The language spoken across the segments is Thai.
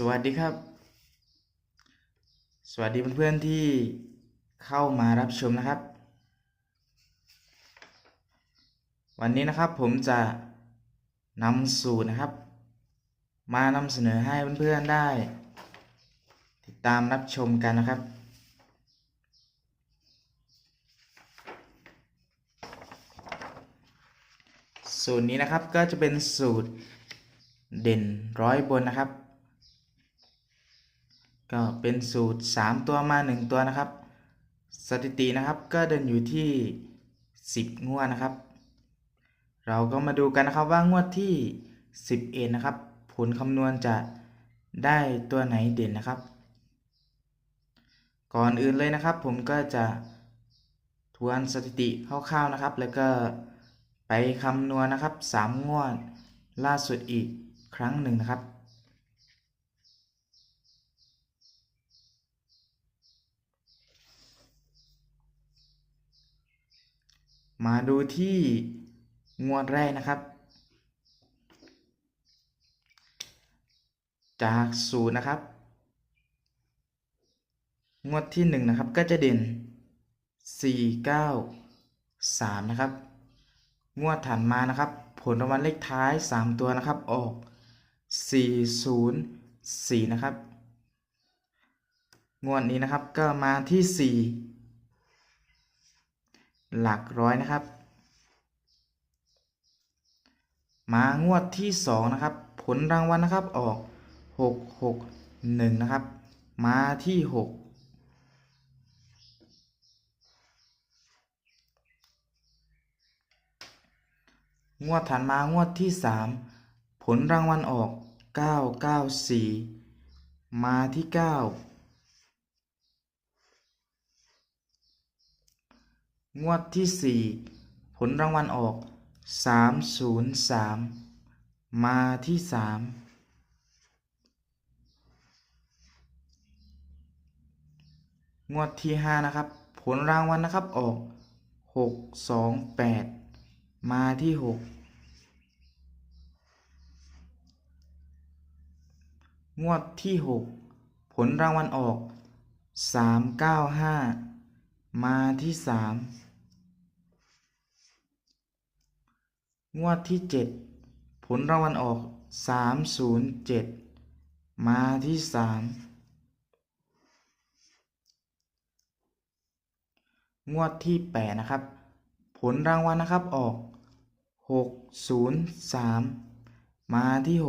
สวัสดีครับ สวัสดีเพื่อนๆที่เข้ามารับชมนะครับ วันนี้นะครับผมจะนำสูตรนะครับ มานำเสนอให้เพื่อนๆได้ ติดตามรับชมกันนะครับ สูตรนี้นะครับก็จะเป็นสูตรเด่นร้อยบนนะครับ ก็เป็นสูตร 3 ตัวมา 1 ตัวนะครับ สถิตินะครับก็เดินอยู่ที่ 10 งวดนะครับ เราก็มาดูกันนะครับว่างวดที่ 11 นะครับ ผลคำนวณจะได้ตัวไหนเด่นนะครับ ก่อนอื่นเลยนะครับ ผมก็จะทวนสถิติคร่าวๆนะครับ แล้วก็ไปคำนวณนะครับ 3 งวดล่าสุดอีกครั้งหนึ่งนะครับ มาดูที่งวดแรกนะครับ จากศูนย์นะครับ งวดที่หนึ่งนะครับก็จะเด่นสี่เก้าสามนะครับ งวดถัดมานะครับ ผลรางวัลเลขท้ายสามตัวนะครับออกสี่ศูนย์สี่นะครับ งวดนี้นะครับก็มาที่สี่ หลักร้อยนะครับ มางวดที่สองนะครับ ผลรางวัลนะครับออกหกหกหนึ่งนะครับ มาที่หกงวดถัดมางวดที่สามผลรางวัลออกเก้าเก้าสี่มาที่เก้า งวดที่สี่ผลรางวัลออกสามศูนย์สามมาที่สามงวดที่ห้านะครับ ผลรางวัลนะครับออกหกสองแปดมาที่หกงวดที่หกผลรางวัลออกสามเก้าห้ามาที่สาม งวดที่ 7 ผลรางวัลออก 307 มาที่ 3 งวดที่ 8 นะครับ ผลรางวัลนะครับออก 603 มาที่ 6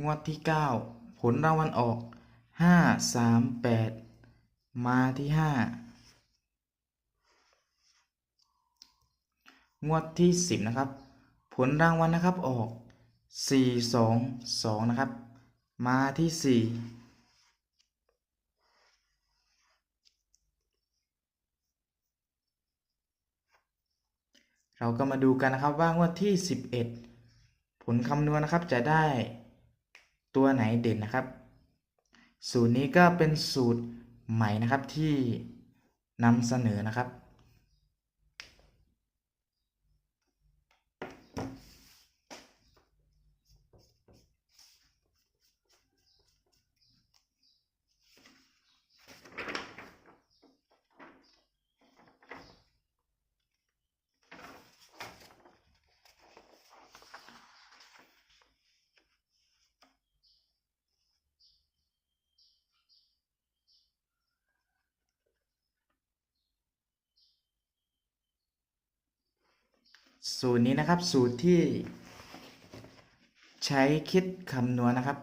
งวดที่ 9 ผลรางวัลออก 538 มาที่ 5 งวดที่สิบนะครับ ผลรางวัลนะครับออกสี่สองสองนะครับ มาที่สี่เราก็มาดูกันนะครับว่างวดที่สิบเอ็ดผลคำนวณนะครับจะได้ตัวไหนเด่นนะครับ สูตรนี้ก็เป็นสูตรใหม่นะครับที่นำเสนอนะครับ สูตรนี้นะครับ สูตรที่ใช้คิดคำนวณนะครับ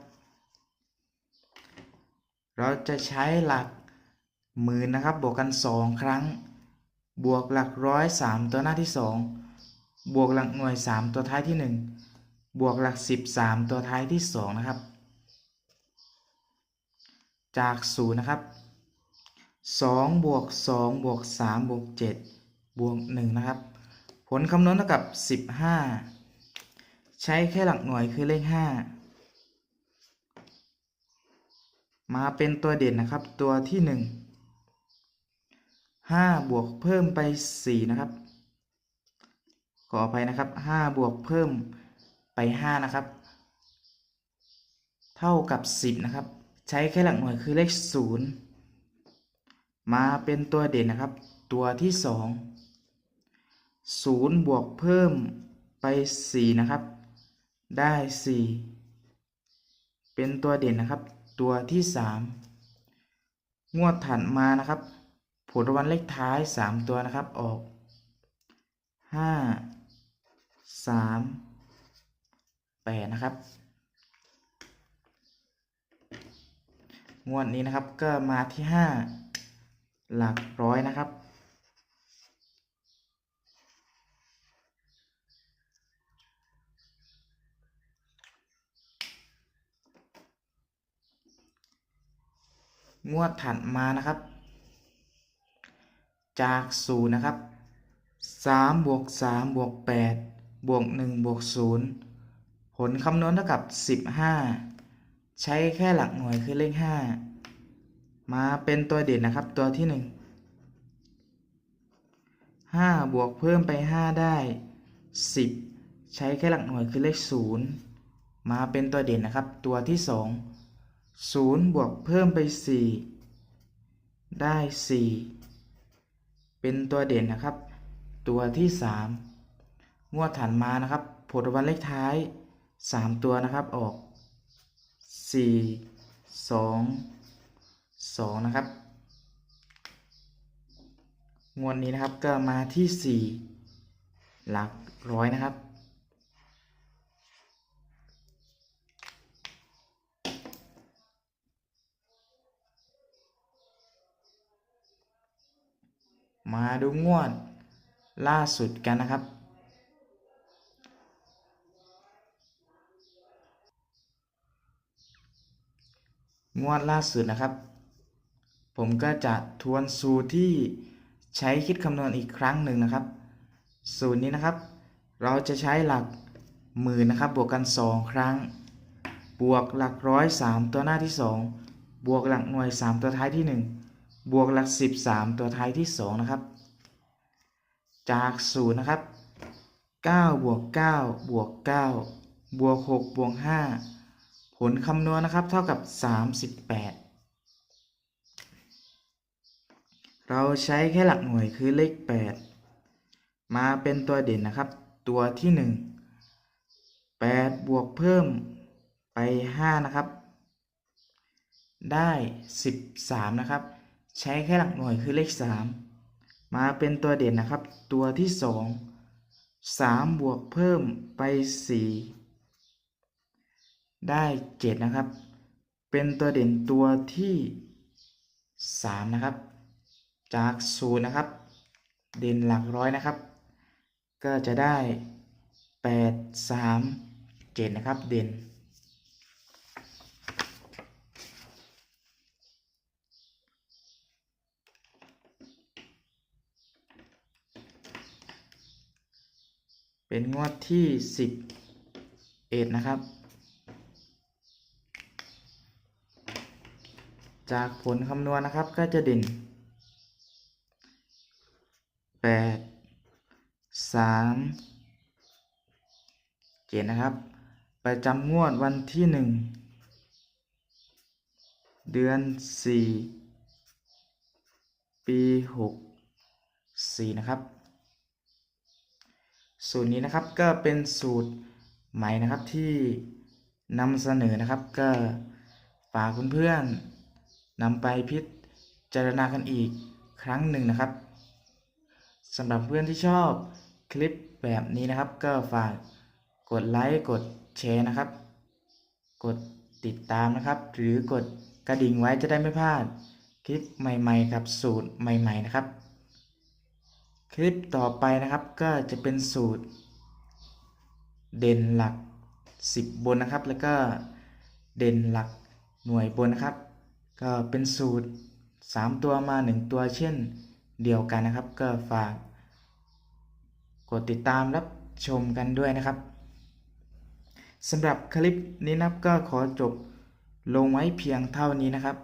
เราจะใช้หลักหมื่นนะครับ บวกกัน 2 ครั้ง บวกหลักร้อยสามตัวหน้าที่ 2 บวกหลักหน่วย 3 ตัวท้ายที่ 1 บวกหลัก 13 ตัวท้ายที่ 2 นะครับ จากศูนย์นะครับ2บวก2บวก3บวก7บวก1นะครับ ผลคำนวณเท่ากับ 15 ใช้แค่หลักหน่วยคือเลข 5 มาเป็นตัวเด่นนะครับ ตัวที่ 1 5 บวกเพิ่มไป 4 นะครับ ขออภัยนะครับ 5 บวกเพิ่มไปห้านะครับ เท่ากับสิบนะครับ ใช้แค่หลักหน่วยคือเลขศูนย์มาเป็นตัวเด่นนะครับ ตัวที่ส องศูนย์บวกเพิ่มไปสี่นะครับ ได้สี่เป็นตัวเด่นนะครับ ตัวที่สามงวดถัดมานะครับ ผลรางวัลเลขท้ายสามตัวนะครับออกห้าสามแปดนะครับ งวดนี้นะครับก็มาที่ห้าหลักร้อยนะครับ งวดถัดมานะครับ จากศูนย์นะครับสามบวกสามบวกแปดบวกหนึ่งบวกศูนย์ผลคำนวณเท่ากับสิบห้าใช้แค่หลักหน่วยคือเลขห้ามาเป็นตัวเด่นนะครับตัวที่หนึ่งห้าบวกเพิ่มไปห้าได้สิบใช้แค่หลักหน่วยคือเลขศูนย์มาเป็นตัวเด่นนะครับตัวที่สอง ศูนย์บวกเพิ่มไปสี่ได้สี่เป็นตัวเด่นนะครับ ตัวที่สามงวดถัดมานะครับ ผลวัลเลขท้ายสามตัวนะครับออกสี่สองสองนะครับ งวดนี้นะครับก็มาที่สี่หลักร้อยนะครับ มาดูงวดล่าสุดกันนะครับ งวดล่าสุดนะครับ ผมก็จะทวนสูตรที่ใช้คิดคำนวณอีกครั้งหนึ่งนะครับ สูตรนี้นะครับ เราจะใช้หลักหมื่นนะครับ บวกกัน 2 ครั้ง บวกหลักร้อย3ตัวหน้าที่ 2 บวกหลักหน่วย 3 ตัวท้ายที่ 1 บวกหลัก10 3ตัวท้ายที่2นะครับ จากศูนย์นะครับ9บวก9บวก9บวก6บวก5ผลคำนวณนะครับเท่ากับ38เราใช้แค่หลักหน่วยคือเลข8มาเป็นตัวเด่นนะครับ ตัวที่1 8บวกเพิ่มไป5นะครับ ได้13นะครับ ใช้แค่หลักหน่วยคือเลข 3 มาเป็นตัวเด่นนะครับ ตัวที่ 2 3 บวกเพิ่มไป 4 ได้ 7 นะครับ เป็นตัวเด่นตัวที่ 3 นะครับ จากศูนย์นะครับ เด่นหลักร้อยนะครับ ก็จะได้ 8 3 7 นะครับ เด่น เป็นงวดที่สิบเอ็ดนะครับ จากผลคำนวณนะครับก็จะเด่นแปดสามเจ็ดนะครับ ประจำงวดวันที่หนึ่งเดือนสี่ปีหกสี่นะครับ สูตรนี้นะครับก็เป็นสูตรใหม่นะครับที่นำเสนอนะครับ ก็ฝากเพื่อนๆนำไปพิจารณากันอีกครั้งหนึ่งนะครับสำหรับเพื่อนที่ชอบคลิปแบบนี้นะครับ ก็ฝากกดไลค์กดแชร์นะครับ กดติดตามนะครับ หรือกดกระดิ่งไว้จะได้ไม่พลาดคลิปใหม่ๆกับสูตรใหม่ ๆ นะครับ คลิปต่อไปนะครับก็จะเป็นสูตร เด่นหลัก 10 บนนะครับ แล้วก็เด่นหลักหน่วยบนนะครับ ก็เป็นสูตร 3 ตัวมา 1 ตัวเช่นเดียวกันนะครับ ก็ฝาก กดติดตามรับชมกันด้วยนะครับสำหรับคลิปนี้นะครับก็ขอจบลงไว้เพียงเท่านี้นะครับ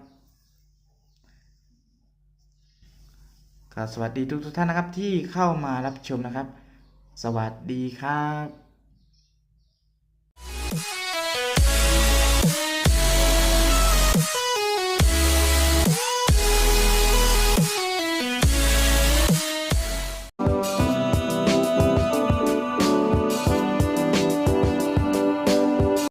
ก็สวัสดีทุกทุกท่านนะครับที่เข้ามารับชมนะครับ สวัสดีครับ